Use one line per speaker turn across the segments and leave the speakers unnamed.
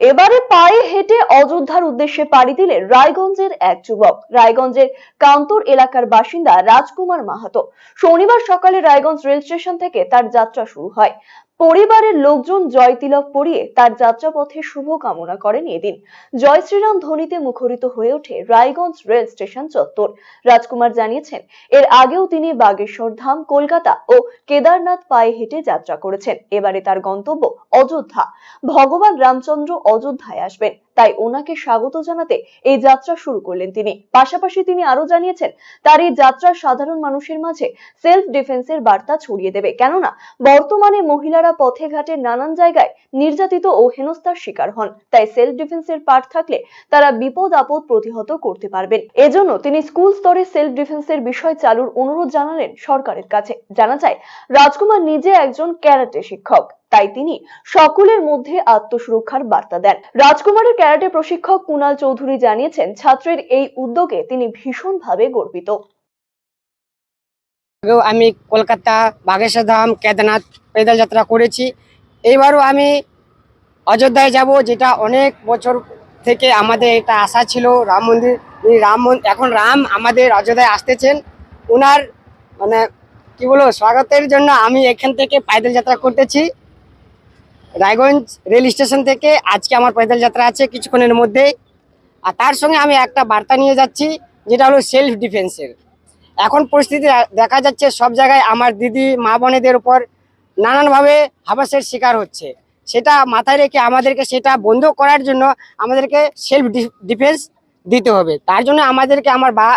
এবারে পায়ে হেঁটে অযোধ্যার উদ্দেশ্যে পাড়ি দিলে রায়গঞ্জের এক যুবক। রায়গঞ্জের কান্তুর এলাকার বাসিন্দা রাজকুমার মাহাতো। শনিবার সকালে রায়গঞ্জ রেল স্টেশন থেকে তার যাত্রা শুরু হয়। পরিবারের লোকজন জয় তিলক পরিয়ে তার যাত্রাপথে শুভ কামনা করেন এদিন। জয় শ্রীরাম ধ্বনিতে মুখরিত হয়ে ওঠে রায়গঞ্জ রেল স্টেশন চত্বর। রাজকুমার জানিয়েছেন, এর আগেও তিনি বাগেশ্বর ধাম, কলকাতা ও কেদারনাথ পায়ে হেঁটে যাত্রা করেছেন। এবারে তার গন্তব্য অযোধ্যা। ভগবান রামচন্দ্র অযোধ্যায় আসবেন। তাই ওনাকে স্বাগত জানাতে এই যাত্রা শুরু করলেন তিনি। পাশাপাশি তিনি আরও জানিয়েছেন, তার এই যাত্রা সাধারণ মানুষের মাঝে সেলফ ডিফেন্সের বার্তা ছড়িয়ে দেবে। কেননা, বর্তমানে মহিলারা পথে ঘাটে নানান জায়গায় নির্যাতিত ও হেনস্থার শিকার হন। তাই সেলফ ডিফেন্সের পাঠ থাকলে তারা বিপদ আপদ প্রতিহত করতে পারবেন। এজন্য তিনি স্কুল স্তরে সেলফ ডিফেন্সের বিষয় চালুর অনুরোধ জানালেন সরকারের কাছে। জানা যায়, রাজকুমার নিজে একজন ক্যারাটে শিক্ষক। তাই তিনি সকলের মধ্যে আত্মসুরক্ষার বার্তা দেন। রাজকুমারের ক্যারাটে প্রশিক্ষক কুনাল চৌধুরী জানিয়েছেন, ছাত্রের এই উদ্যোগে তিনি ভীষণভাবে গর্বিত।
আমি কলকাতা বাগেশ্বর ধাম কেদারনাথ পেদল যাত্রা করেছি। এইবারও আমি অযোধ্যায় যাব, যেটা অনেক বছর থেকে আমাদের এটা আশা ছিল। রাম মন্দির রাম এখন রাম আমাদের অযোধ্যায় আসতেছেন। ওনার মানে কি বলব, স্বাগতের জন্য আমি এখান থেকে পায়দল যাত্রা করতেছি। রায়গঞ্জ রেল স্টেশন থেকে আজকে আমার পায়দল যাত্রা আছে কিছুক্ষণের মধ্যে আর তার সঙ্গে আমি একটা বার্তা নিয়ে যাচ্ছি, যেটা হলো সেলফ ডিফেন্সের এখন পরিস্থিতি দেখা যাচ্ছে সব জায়গায় আমার দিদি, মা বোনেদের উপর নানানভাবে হাবাসের শিকার হচ্ছে। সেটা মাথায় রেখে আমাদেরকে সেটা বন্ধ করার জন্য আমাদেরকে সেলফ ডিফেন্স দিতে হবে। তার জন্য আমাদেরকে আমার বা,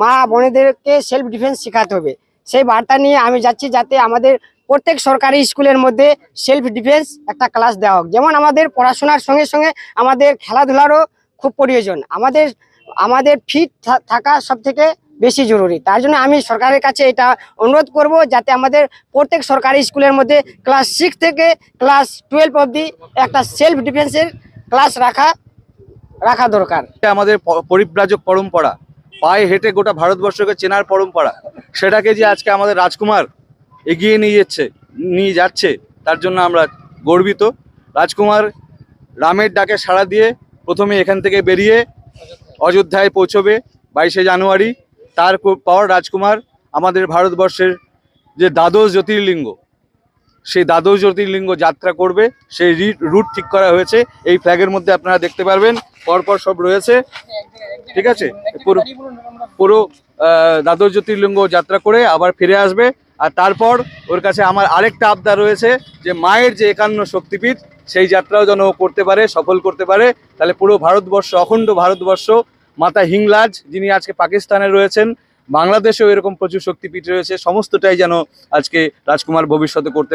মা বোনেদেরকে সেলফ ডিফেন্স শেখাতে হবে। সেই বার্তা নিয়ে আমি যাচ্ছি যাতে আমাদের প্রত্যেক সরকারি স্কুলের মধ্যে সেলফ ডিফেন্স একটা ক্লাস দেওয়া হোক। যেমন আমাদের পড়াশোনার সঙ্গে সঙ্গে আমাদের খেলাধুলারও খুব প্রয়োজন। আমাদের আমাদের ফিট থাকা সব থেকে বেশি জরুরি। তার জন্য আমি সরকারের কাছে এটা অনুরোধ করব যাতে আমাদের প্রত্যেক সরকারি স্কুলের মধ্যে ক্লাস সিক্স থেকে ক্লাস টুয়েলভ অবধি একটা সেলফ ডিফেন্সের ক্লাস রাখা রাখা দরকার।
আমাদের পরিব্রাজক পরম্পরা। পায়ে হেঁটে গোটা ভারতবর্ষকে চেনার পরম্পরা। সেটাকে যে আজকে আমাদের রাজকুমার এগিয়ে নিয়ে যাচ্ছে নিয়ে যাচ্ছে, তার জন্য আমরা গর্বিত। রাজকুমার রামের ডাকে সাড়া দিয়ে প্রথমে এখান থেকে বেরিয়ে অযোধ্যায় পৌঁছবে বাইশে জানুয়ারি। তার পর রাজকুমার আমাদের ভারতবর্ষের যে দ্বাদশ জ্যোতির্লিঙ্গ সেই দ্বাদশ জ্যোতির্লিঙ্গ যাত্রা করবে, সেই রুট ঠিক করা হয়েছে। এই ফ্ল্যাগের মধ্যে আপনারা দেখতে পারবেন, পরপর সব রয়েছে। ঠিক আছে? পুরো পুরো দ্বাদশ জ্যোতির্লিঙ্গ যাত্রা করে আবার ফিরে আসবে। আর তারপর ওর কাছে আমার আরেকটা আবদার রয়েছে যে মায়ের যে একান্ন শক্তিপীঠ, সেই যাত্রাও যেন করতে পারে, সফল করতে পারে। তাহলে পুরো ভারতবর্ষ, অখণ্ড ভারতবর্ষ, মাতা হিংলাজ, যিনি আজকে পাকিস্তানে রয়েছেন, বাংলাদেশেও এরকম প্রচুর শক্তিপীঠ রয়েছে, সমস্তটাই যেন আজকে রাজকুমার ভবিষ্যতে করতে পারে।